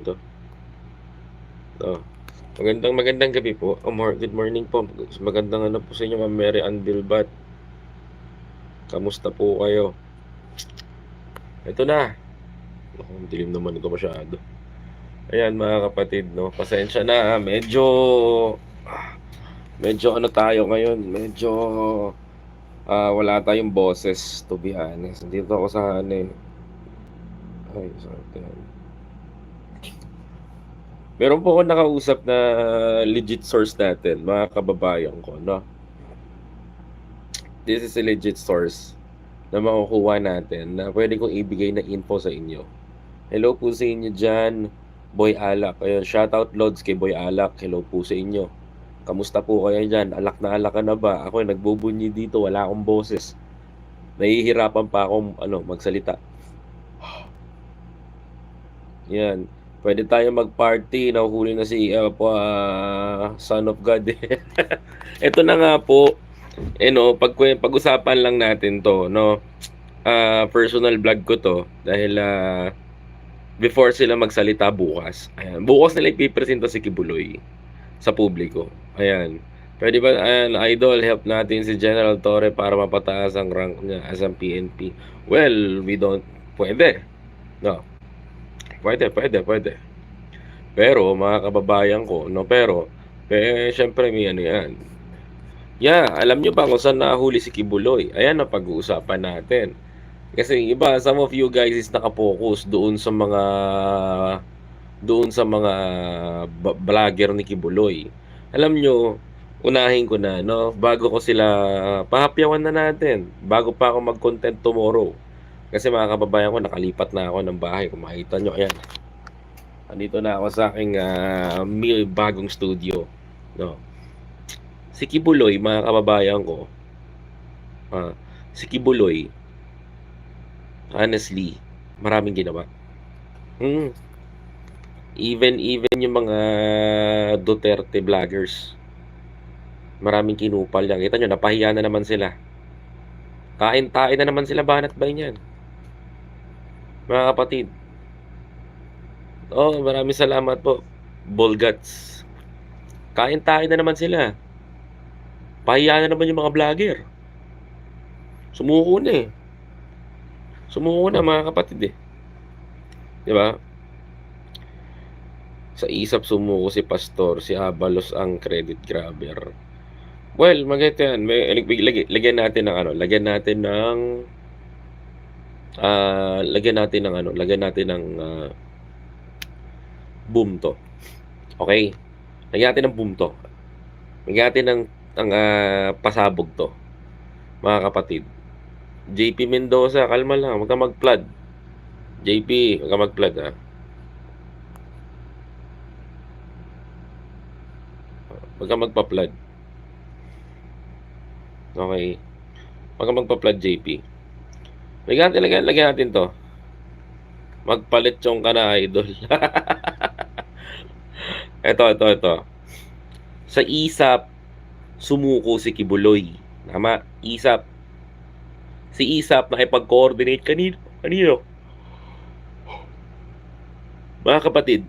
Ito. Oh. Magandang magandang gabi po. Oh, mor good morning po. Magandang ano po sa inyo, Ma'am Mary Ann Bilbat. Kamusta po kayo? Ito na. Ang dilim naman ito masyado. Ayan mga kapatid, no. Pasensya na, ah. medyo medyo ano tayo ngayon, medyo ah, wala tayong boses to be honest. Dito ako sa ano eh. Ay, sorry. Meron po ako nakausap na legit source natin, mga kababayan ko, no? This is a legit source na makukuha natin na pwede kong ibigay na info sa inyo. Hello po sa inyo dyan, Boy Alak. Ayun, shoutout loads kay Boy Alak. Hello po sa inyo. Kamusta po kayo dyan? Alak na alak ka na ba? Ako nagbubunyi dito, wala akong boses. Nahihirapan pa akong ano, magsalita. Yan. Pwede tayo mag-party. Nahuhuli na si uh, po, ah, Son of God. Ito na nga po. Eh no, pag pag-usapan lang natin 'to, no. Ah, personal vlog ko 'to dahil ah, before sila magsalita bukas. Ayan, bukas nila ipipresenta si Kibuloy sa publiko. Ayan. Pwede ba, ayan, idol, help natin si General Torre para mapataas ang rank niya as ang PNP. Well, we don't, pwede. No. Pwede, pwede, pwede. Pero, mga kababayan ko, no, pero, eh, syempre may ano yan. Yeah, alam nyo ba kung saan nahuli si Kibuloy? Ayan ang pag-uusapan natin. Kasi iba, some of you guys is nakapokus doon sa mga doon sa mga vlogger ni Kibuloy. Alam nyo, unahin ko na, no? Bago ko sila pahapyawan na natin. Bago pa ako mag-content tomorrow. Kasi mga kababayan ko, nakalipat na ako ng bahay. Kung makita nyo, ayan. Andito na ako sa aking mil bagong studio. No. Si Kibuloy, mga kababayan ko, ah, si Kibuloy, honestly, maraming ginawa. Hmm. Even, even yung mga Duterte vloggers, maraming kinupal yan. Kita nyo, napahiya na naman sila. Kain-tain na naman sila banat ba yan? Mga kapatid. Oh, maraming salamat po. Bolgats. Kain-tain na naman sila. Pahiya na naman yung mga vlogger. Sumuko na eh. Sumuko na mga kapatid eh. Di ba? Sa isap sumuko si Pastor, si Abalos ang credit grabber. Well, maganda yan. Lagyan natin ng ano, lagyan natin ng ah lagyan natin ng ano, lagyan natin ng ah, boom to. Okay? Lagyan natin ng boom to. Lagyan natin ng ang ah, pasabog to. Mga kapatid. JP Mendoza, kalma lang, huwag ka mag-flood. JP, huwag ka mag-flood ha. Huwag ka magpa-flood. Okay. Huwag ka magpa-flood, JP. Lagyan natin, lagyan, lagyan natin to. Magpalit yung ka na, idol. ito, ito, ito. Sa ISAP, sumuko si Kibuloy. Tama, ISAP. Si ISAP nakipag-coordinate kanino? Kanino? Mga kapatid,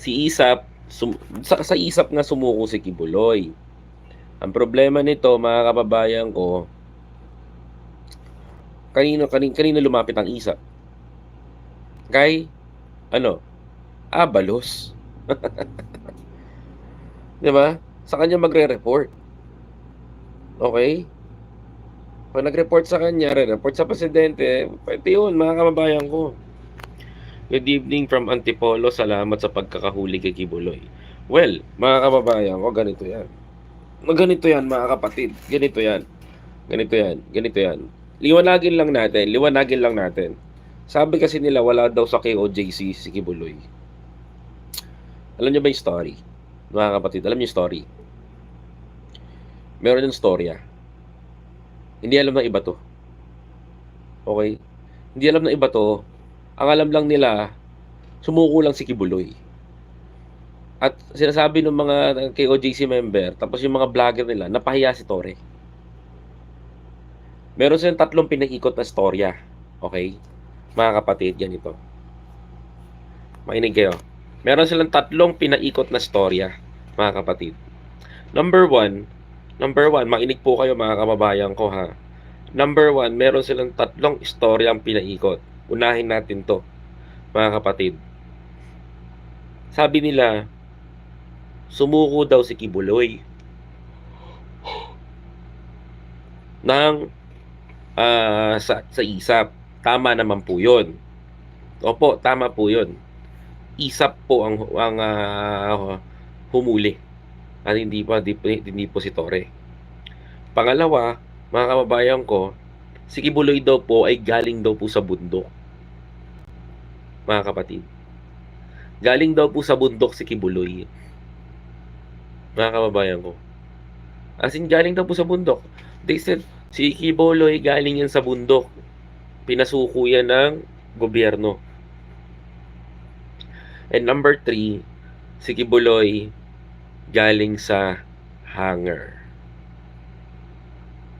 si ISAP, sum- sa, sa ISAP nga sumuko si Kibuloy. Ang problema nito, mga kababayan ko, kanino, kanino, kanino lumapit ang ISAP? Kay, ano, Abalos. Di ba? Sa kanya magre-report. Okay? Pag nag-report sa kanya, re-report sa presidente, pwede yun, mga kababayan ko. Good evening from Antipolo. Salamat sa pagkakahuli kay Kibuloy. Well, mga kababayan ko, ganito yan. Ganito yan, mga kapatid. Ganito yan. Ganito yan. Ganito yan. Liwanagin lang natin. Liwanagin lang natin. Sabi kasi nila, wala daw sa KOJC si Kibuloy. Alam niyo ba yung story? Mga kapatid, alam niyo yung story? Meron yung storya. Hindi alam ng iba to. Okay? Hindi alam ng iba to. Ang alam lang nila, sumuko lang si Kibuloy. At sinasabi ng mga KOJC member, tapos yung mga vlogger nila, napahiya si Tore. Meron silang tatlong pinag-ikot na storya. Okay? Mga kapatid, yan ito. Makinig kayo. Meron silang tatlong pinaikot na storya, mga kapatid. Number one, number one, makinig po kayo mga kababayan ko ha. Number one, meron silang tatlong istorya ang pinaikot. Unahin natin to, mga kapatid. Sabi nila, sumuko daw si Kibuloy ng ah, sa, sa isap. Tama naman po yun. Opo, tama po yun. Isap po ang, ang ah, humuli. At hindi po, hindi, hindi po si Tore. Pangalawa, mga kababayan ko, si Kibuloy daw po ay galing daw po sa bundok. Mga kapatid. Galing daw po sa bundok si Kibuloy. Mga kababayan ko. As in, galing daw po sa bundok. They said, si Kibuloy galing yan sa bundok. Pinasuko yan ng gobyerno. And number three, si Kibuloy galing sa hangar.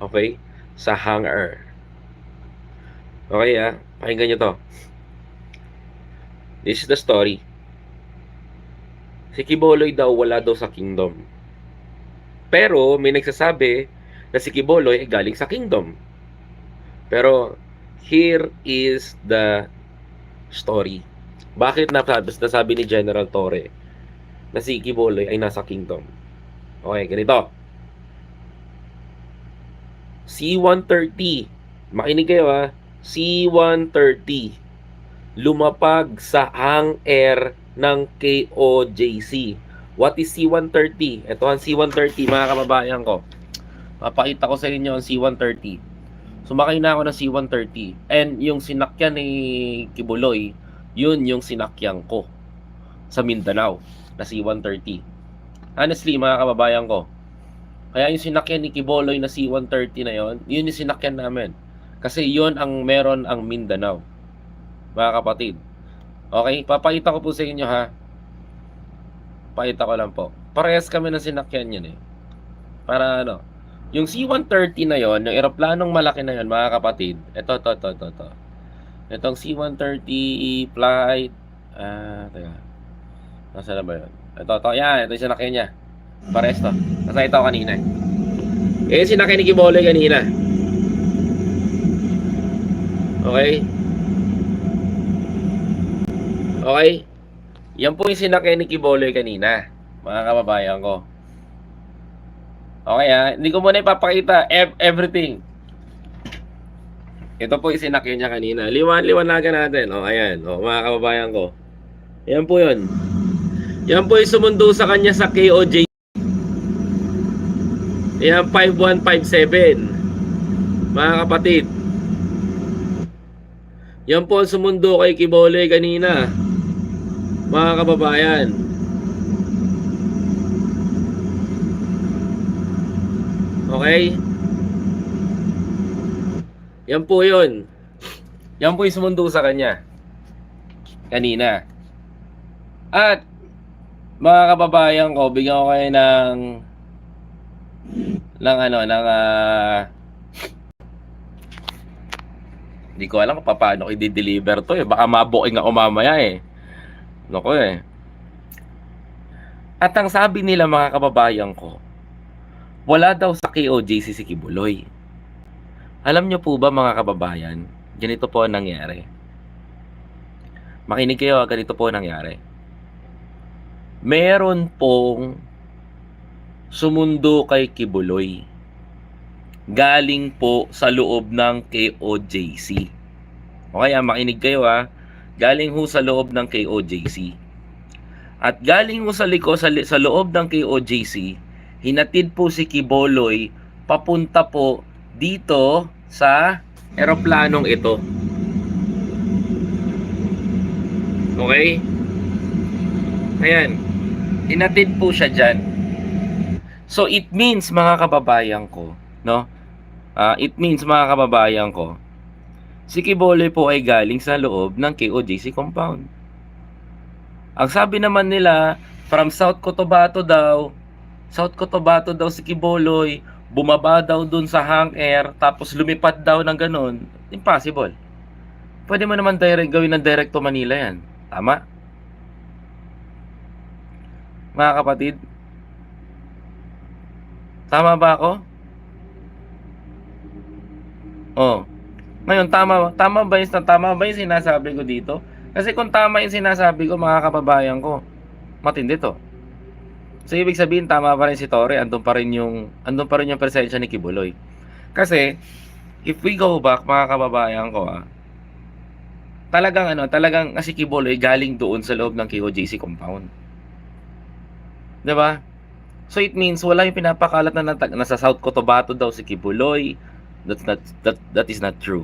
Okay? Sa hangar. Okay ah, pakinggan nyo to. This is the story. Si Kiboloy daw wala daw sa kingdom. Pero may nagsasabi na si Kiboloy ay galing sa kingdom. Pero here is the story. Bakit nasabi, nasabi ni General Torre na si Kiboloy ay nasa kingdom? Okay, ganito. C-130. Makinig kayo ha. C-130. Lumapag sa hang air ng KOJC. What is C-130? Ito ang C-130 mga kababayan ko. Papakita ko sa inyo ang C-130. Sumakay na ako ng C-130. And yung sinakyan ni Kibuloy, yun yung sinakyan ko sa Mindanao na C-130. Honestly, mga kababayan ko, kaya yung sinakyan ni Kiboloy na C-130 na yon, yun yung sinakyan namin. Kasi yun ang meron ang Mindanao. Mga kapatid. Okay, papakita ko po sa inyo ha. Pakita ko lang po. Parehas kami ng sinakyan yan eh. Para ano, yung C-130 na yon, yung eroplanong malaki na yon, mga kapatid. Ito, ito, ito, ito, ito. Itong C-130 flight, ah, teka. Nasaan na ba yun? Ito, ito, yan, ito yung sinakyan niya. Parehas to. Nasa ito kanina. Eh, yung sinakyan ni Kiboloy kanina. Okay? Okay? Yan po yung sinakyan ni Kiboloy kanina. Mga kababayan ko. Okay ha? Hindi ko muna ipapakita ev- everything. Ito po yung sinakyan niya kanina. Liwan-liwanagan natin. O, ayan. O, mga kababayan ko. Yan po yun. Yan po yung sumundo sa kanya sa KOJ. Yan, 5157. Mga kapatid. Yan po ang sumundo kay Kibole kanina. Mga kababayan. Okay? Yan po yun. Yan po yung sumundo sa kanya. Kanina. At, mga kababayan ko, bigyan ko kayo ng ng ano, ng ah, hindi ko alam paano i-deliver to eh. Baka mabuking ako mamaya eh. Nako eh. At ang sabi nila mga kababayan ko, wala daw sa KOJC si Kibuloy. Alam nyo po ba mga kababayan, ganito po ang nangyari. Makinig kayo, ah, ganito po ang nangyari. Meron pong sumundo kay Kibuloy. Galing po sa loob ng KOJC. Okay, ah, makinig kayo ha. Galing ho sa loob ng KOJC. At galing ho sa liko sa, sa loob ng KOJC, hinatid po si Kiboloy papunta po dito sa eroplanong ito. Okay? Ayan. Hinatid po siya dyan. So it means mga kababayan ko, no? Ah, it means mga kababayan ko, si Kibole po ay galing sa loob ng KOJC compound. Ang sabi naman nila, from South Cotabato daw, South Cotabato daw si Kiboloy, bumaba daw dun sa hang air, tapos lumipad daw ng ganun. Impossible. Pwede mo naman direct gawin ng direct to Manila yan. Tama? Mga kapatid? Tama ba ako? Oh. Ngayon, tama, tama ba yung, tama ba yung sinasabi ko dito? Kasi kung tama yung sinasabi ko, mga kababayan ko, matindi to. So, ibig sabihin, tama pa rin si Torre, andun pa rin yung, andun pa rin yung presensya ni Kibuloy. Kasi, if we go back, mga kababayan ko, ah, talagang ano, talagang si Kibuloy galing doon sa loob ng KOJC compound. 'Di ba? So it means wala yung pinapakalat na nasa South Cotabato daw si Kibuloy. That's not that that is not true.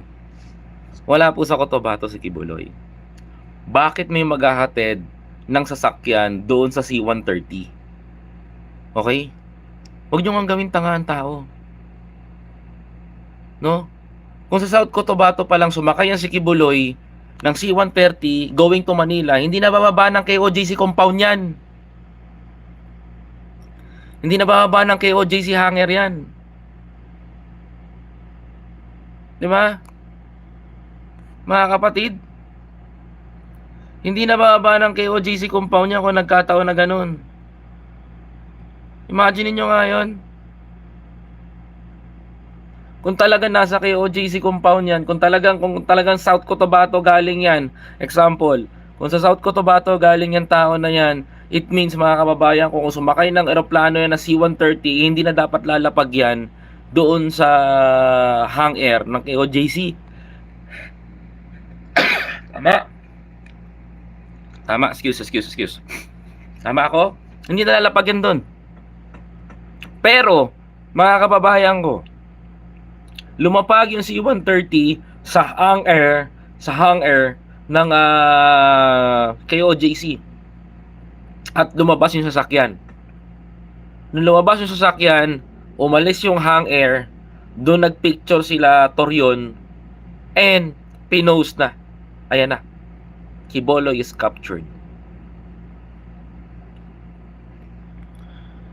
Wala po sa Cotabato si Kibuloy. Bakit may maghahatid ng sasakyan doon sa C-130? Okay? Huwag nyo nga gawin tanga ang tao. No? Kung sa South Cotabato pa lang sumakay yan si Kibuloy ng C-130 going to Manila, hindi na bababa ng KOJC compound yan. Hindi na bababa ng KOJC hangar yan. Di ba? Mga kapatid, hindi na bababa ng KOJC compound niya kung nagkataon na ganun. Imagine niyo nga yun. Kung talagang nasa KOJC compound yan, kung talagang kung talagang South Cotabato galing yan, example, kung sa South Cotabato galing yan tao na yan, it means mga kababayan, kung sumakay ng eroplano yan na C-130, hindi na dapat lalapag yan doon sa hang air ng KOJC. Tama. Tama, excuse, excuse, excuse. Tama ako? Hindi na lalapag yan doon. Pero, mga kababayan ko, lumapag yung C-130 sa hang air, sa hang air ng ah, KOJC. At lumabas yung sasakyan. Nung lumabas yung sasakyan, umalis yung hang air, doon nagpicture sila Torion, and pinost na. Ayan na. Kibolo is captured.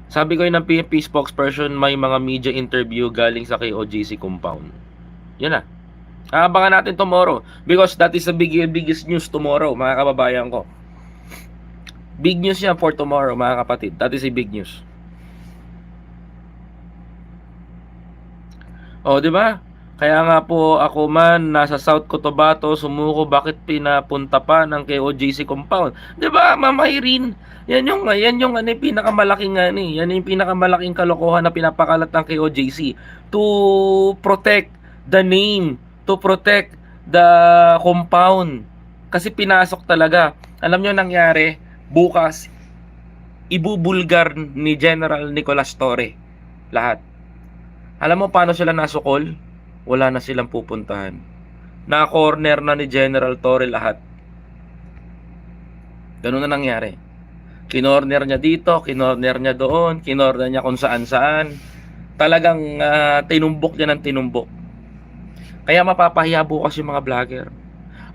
Sabi ko yun ng PNP spokesperson, may mga media interview galing sa KOJC compound. Yan na. Aabangan natin tomorrow because that is the big, biggest news tomorrow, mga kababayan ko. Big news yan for tomorrow, mga kapatid. That is a big news. Oh, di ba? Kaya nga po ako man nasa South Cotabato sumuko bakit pinapunta pa ng KOJC compound. 'Di ba? Ma'am Irene, yan yung yan yung ano pinakamalaking ano, eh, yan yung pinakamalaking kalokohan na pinapakalat ng KOJC to protect the name, to protect the compound. Kasi pinasok talaga. Alam nyo nangyari, bukas ibubulgar ni General Nicolas Torre lahat. Alam mo paano sila nasukol? Wala na silang pupuntahan. Na-corner na ni General Torre lahat. Ganun na nangyari. Kinorner niya dito, kinorner niya doon, kinorner niya kung saan-saan. Talagang ah, tinumbok niya ng tinumbok. Kaya mapapahiya bukas yung mga vlogger.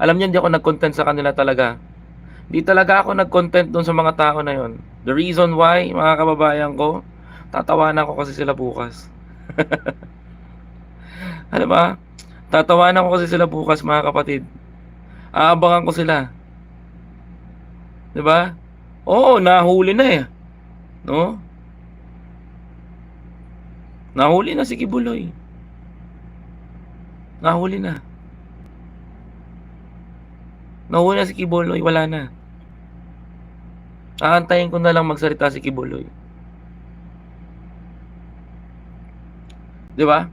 Alam niyo, hindi ako nag-content sa kanila talaga. Hindi talaga ako nag-content doon sa mga tao na yon. The reason why, mga kababayan ko, tatawanan ko kasi sila bukas. Ano ba? Tatawanan ko kasi sila bukas mga kapatid. Aabangan ko sila. 'Di ba? Oo, nahuli na eh. No? Nahuli na si Kibuloy. Nahuli na. Nahuli na si Kibuloy, wala na. Aantayin ko na lang magsalita si Kibuloy. 'Di ba?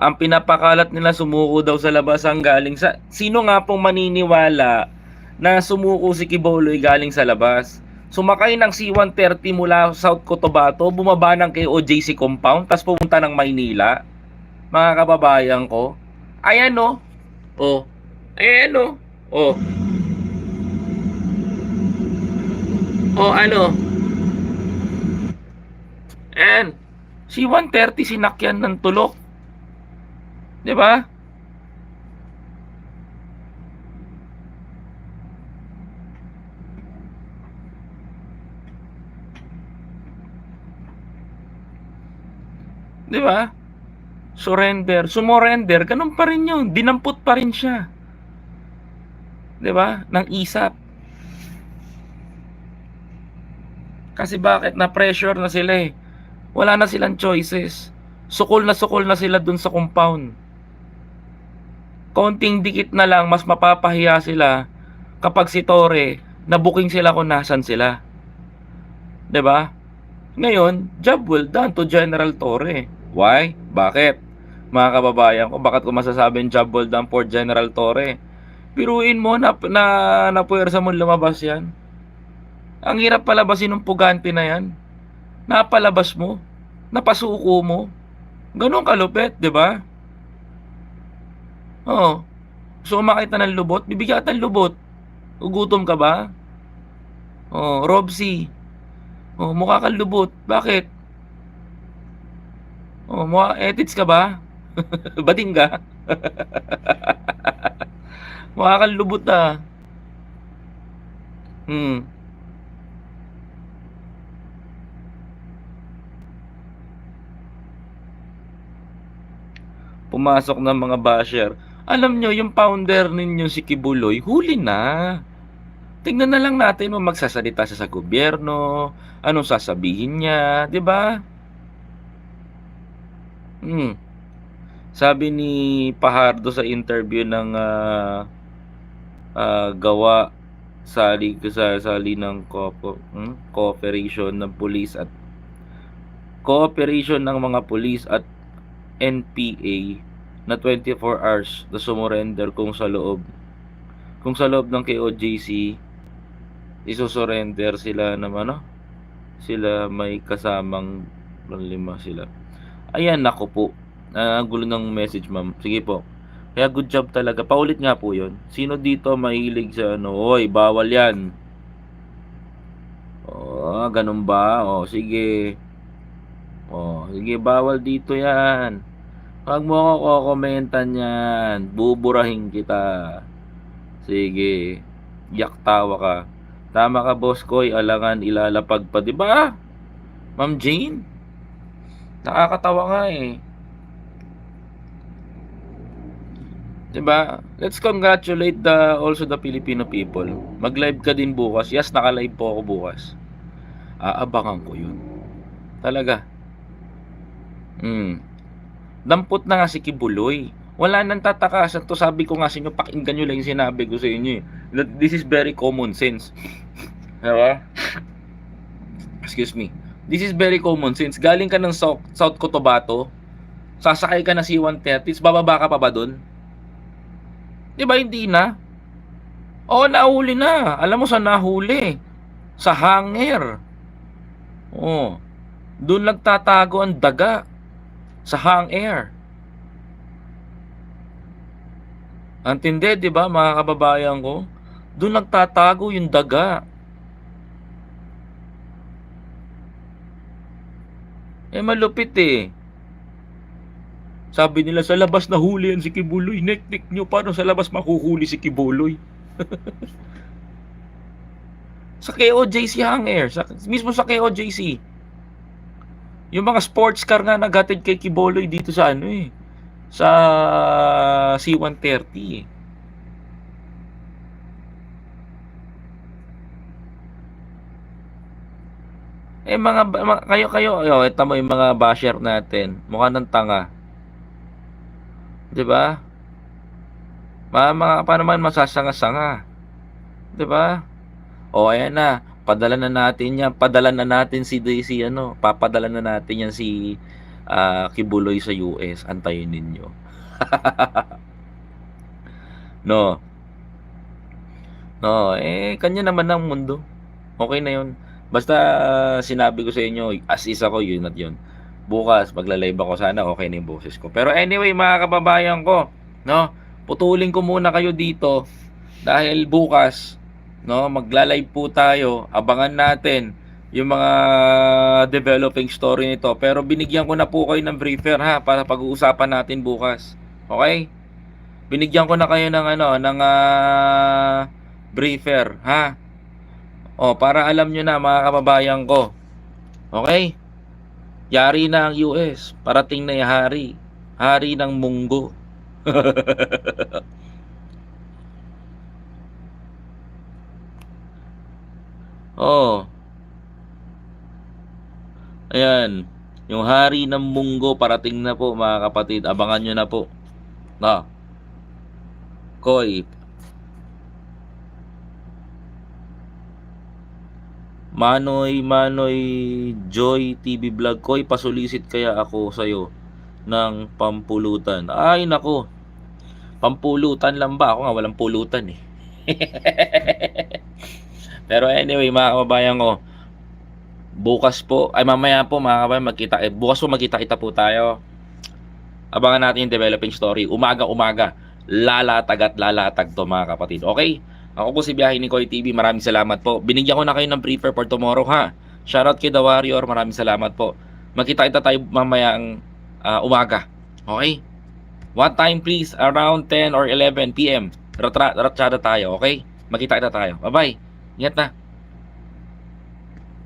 Ang pinapakalat nila sumuko daw sa labas ang galing sa sino nga pong maniniwala na sumuko si Kiboloy galing sa labas? Sumakay ng C-130 mula South Cotabato bumaba ng kay OJC compound tapos pumunta ng Maynila. Mga kababayan ko ayan no oh. Ayan no oh. Oh ano? And C-130 sinakyan ng tulok 'Di ba? Di ba? Surrender. Sumurrender. Ganun pa rin yun. Dinampot pa rin siya. 'Di ba? Ng ISAP. Kasi bakit na pressure na sila eh. Wala na silang choices. Sukol na sukol na sila dun sa compound. Konting dikit na lang mas mapapahiya sila kapag si Tore nabuking sila kung nasan sila. 'Di ba? Ngayon, job well done to General Torre. Why? Bakit? Mga kababayan ko, bakit ko masasabing job well done for General Torre? Piruin mo na na napuwersa mo lumabas 'yan. Ang hirap palabasin ng pugante na 'yan. Napalabas mo, napasuko mo. Ganon kalupit, 'di ba? Oo. So makita ng lubot, bibigyan ka ng lubot. Gugutom ka ba? Oh, Robsy. Oh, mukha kang lubot. Bakit? Oh, mukha ethics ka ba? Bading ka? mukha kang lubot ah. Hmm. Pumasok ng mga basher. Alam nyo, yung founder ninyo si Kibuloy, huli na. Tingnan na lang natin kung magsasalita siya sa gobyerno, anong sasabihin niya, 'di ba? Hmm. Sabi ni Pahardo sa interview ng ah, ah, gawa sali sa sali ng co- hmm, cooperation ng police at cooperation ng mga police at NPA na 24 hours na sumurrender kung sa loob. Kung sa loob ng KOJC isusurrender sila ng ano? Sila may kasamang lima sila. Ayan nako po. Ah, gulo ng message ma'am. Sige po. Kaya good job talaga. Paulit nga po yon sino dito mahilig sa ano? Oy bawal yan. Oh ganun ba? Oh sige. Oh sige bawal dito yan Huwag mo ako kokomentan yan. Buburahin kita. Sige. Yak tawa ka. Tama ka, boss ko. Alangan ilalapag pa. Di ba? Ma'am Jane? Nakakatawa nga eh. Di ba? Let's congratulate the also the Filipino people. Mag-live ka din bukas. Yes, naka-live po ako bukas. Aabangan ko yun. Talaga. Hmm. Dampot na nga si Kibuloy. Wala nang tatakasan to. Sabi ko nga sa inyo, pakinggan nyo lang yung sinabi ko sa inyo. eh. This is very common sense. Diba? Excuse me. This is very common sense. Galing ka ng South, South Cotabato, sasakay ka na C-130, bababa ka pa ba dun? Di ba hindi na? Oo, nahuli na. Alam mo sa nahuli? Sa hanger. Oo. Doon nagtatago ang daga sa hang air. Antindi, di ba, mga kababayan ko? Doon nagtatago yung daga. Eh, malupit eh. Sabi nila, sa labas na huli yan si Kibuloy. Nek-nek nyo, paano sa labas makuhuli si Kibuloy? sa KOJC Hangair, sa, mismo sa KOJC. Yung mga sports car nga naghatid kay Kiboloy dito sa ano eh. Sa C-130 eh. Eh mga, mga kayo kayo ayo ito mo yung mga basher natin. Mukha ng tanga. 'Di ba? Mga, mga pa naman masasanga-sanga. 'Di ba? O ayan na padala na natin yan. Padala na natin si si ano? Papadala na natin yan si uh, Kibuloy sa US antayin ninyo. No. No eh kanya naman ng mundo. Okay na yun. Basta uh, sinabi ko sa inyo as is ako yun at yun. Bukas magla-live ako sana okay na yung boses ko. Pero anyway mga kababayan ko no? Putulin ko muna kayo dito. Dahil bukas no? Magla-live po tayo. Abangan natin yung mga developing story nito. Pero binigyan ko na po kayo ng briefer ha para pag-uusapan natin bukas. Okay? Binigyan ko na kayo ng ano ng uh, briefer ha? Oh para alam nyo na mga kababayan ko. Okay? Yari na ang US parating na yung hari. Hari ng munggo Oo. Ayan. Yung hari ng munggo parating na po mga kapatid. Abangan nyo na po. Na. Koy. Manoy, Manoy, Joy TV Vlog. Koy, pasulisit kaya ako sa'yo ng pampulutan. Ay, nako. Pampulutan lang ba? Ako nga walang pulutan eh. Pero anyway, mga kababayan ko, bukas po, ay mamaya po mga kababayan, magkita, eh, bukas po magkita-kita po tayo. Abangan natin yung developing story. Umaga-umaga, lalatag at lalatag to mga kapatid. Okay? Ako po si Biyahe ni Koy TV. Maraming salamat po. Binigyan ko na kayo ng briefer for tomorrow ha. Shoutout kay The Warrior. Maraming salamat po. Magkita-kita tayo mamaya ang ah, umaga. Okay? One time please, around 10 or 11 p.m. Ratra, ratsada tayo, okay? Magkita-kita tayo. Bye-bye. Ingat na.